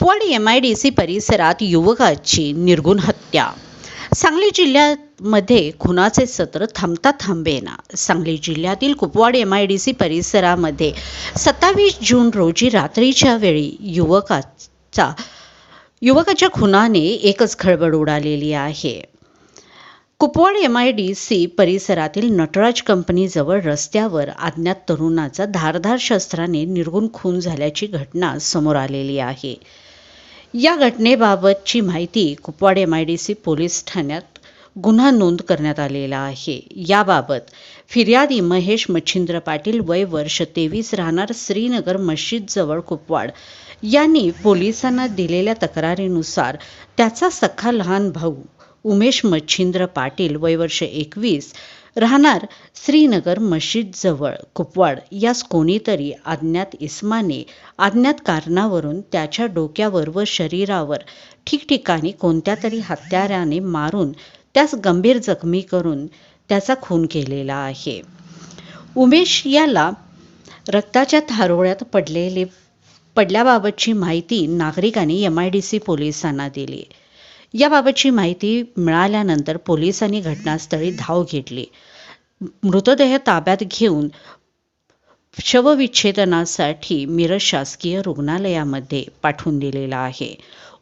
Kupwad M I D C परिसरात युवकाची निर्गुण हत्या. सांगली जिल्ह्यामध्ये खुनाचे सत्र थांबता थांबेना. सांगली जिल्ह्यातील Kupwad M I D C परिसरामध्ये सत्तावीस जून रोजी रात्रीच्या वेळी युवकाचा युवकाच्या खुनाने एकच खळबळ उडालेली आहे. Kupwad M I D C परिसरातील नटराज कंपनीजवळ रस्त्यावर अज्ञात तरुणाचा धारधार शस्त्राने निर्गुण खून झाल्याची घटना समोर आलेली आहे. या घटनेबाबतची माहिती Kupwad M I D C police ठाण्यात गुन्हा नोंद करण्यात आलेला आहे. याबाबत फिर्यादी महेश मच्छिंद्र पाटील वय वर्ष तेवीस राहणार श्रीनगर मस्जिदजवळ कुपवाड. यांनी पोलिसांना दिलेल्या तक्रारीनुसार त्याचा सख्खा लहान भाऊ उमेश मच्छिंद्र पाटील वय वर्ष एकवीस राहणार श्रीनगर मशीदजवळ कुपवाड. यास कोणीतरी अज्ञात इस्माने अज्ञात कारणावरून त्याच्या डोक्यावर व शरीरावर ठिकठिकाणी कोणत्या तरी हत्याराने मारून त्यास गंभीर जखमी करून त्याचा खून केलेला आहे. उमेश याला रक्ताच्या थारोळ्यात पडलेले पडल्याबाबतची माहिती नागरिकांनी एम आय डी सी पोलिसांना दिली. याबाबतची माहिती मिळाल्यानंतर पोलिसांनी घटनास्थळी धाव घेतली. मृतदेह ताब्यात घेऊन शवविच्छेदनासाठी मिरज शासकीय रुग्णालयामध्ये पाठवून दिलेला आहे.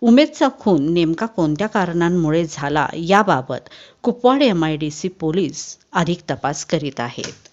उमेदचा खून नेमका कोणत्या कारणांमुळे झाला याबाबत Kupwad M I D C police अधिक तपास करीत आहेत.